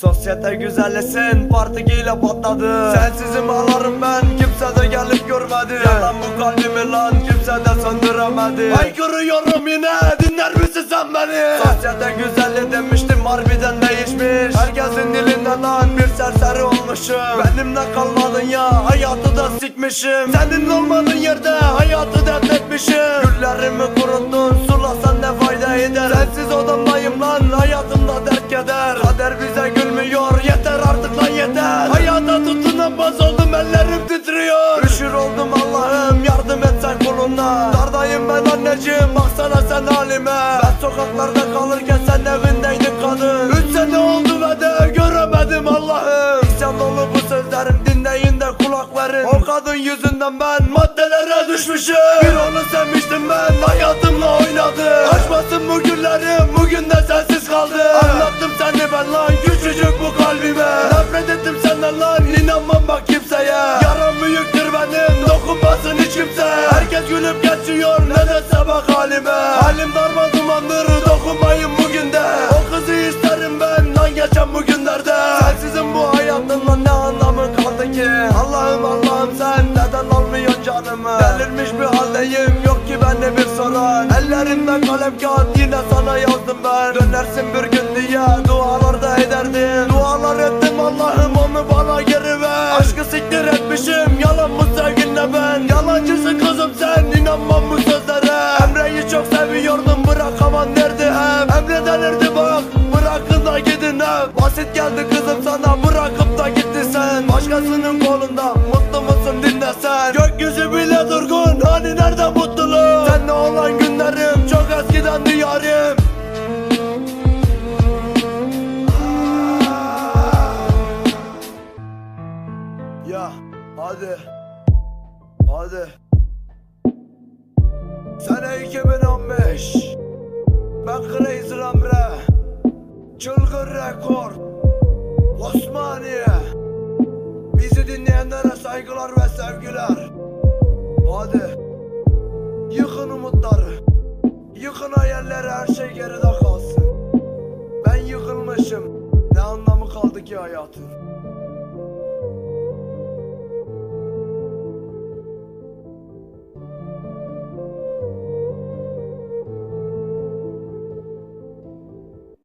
Sosyete güzellesin partiyle patladı. Sensizim ağlarım ben kimse de gelip görmedi. Yalan bu kalbimi lan kimse de söndüremedi. Haykırıyorum yine dinler misin sen beni? Sosyete güzelli demiştim harbiden değişmiş. Herkesin dilinde lan bir serseri olmuşum. Benimle kalmadın ya hayatı da sikmişim. Senin olmadığın yerde Sensiz odamdayım lan hayatımda dert keder. Kader bize gülmüyor yeter artık lan yeter. Hayata tutunamaz oldum ellerim titriyor. Üşür oldum Allah'ım yardım et sen kuluna Dardayım ben anneciğim baksana sen halime. Ben sokaklarda kalırken sen evindeydin kadın. Üç sene oldu ve de göremedim Allah'ım. İsyan dolu bu sözlerim dinleyin de kulak verin O kadın yüzünden ben maddelere düşmüşüm. Bir onu sevmiştim ben hayatımla oynadı Açmasın bu günlerim bugün de sensiz kaldı. Anlattım seni ben lan küçücük bu kalbime. Nefret ettim senden lan inanmam bak kimseye. Yaram büyüktür benim dokunmasın hiç kimse. Herkes gülüp geçiyor nedense bak halime. Halim darma dumandır canımı Delirmiş bir haldeyim yok ki bende bir sorun Ellerimde kalem kağıt yine sana yazdım ben. Dönersin bir gün diye dualar da ederdim. Dualar ettim Allah'ım onu bana geri ver. Aşkı siktir etmişim yalan mı sevginle ben? Yalancısın kızım sen inanmam bu sözlere. Emre'yi çok seviyordum bırakamam derdi hep. Emre delirdi bak bırakın da gidin hep. Basit geldi kızım sana bırakıp da gitti sen. Başkasının kolunda mutlu musun dinle sen Gökyüzü olan günlerim çok eskiden yarim Ya hadi. Hadi. Sene 2015 Ben Crazy Emre Çılgın Rekord Osmaniye. Bizi dinleyenlere saygılar ve sevgiler ki hayatın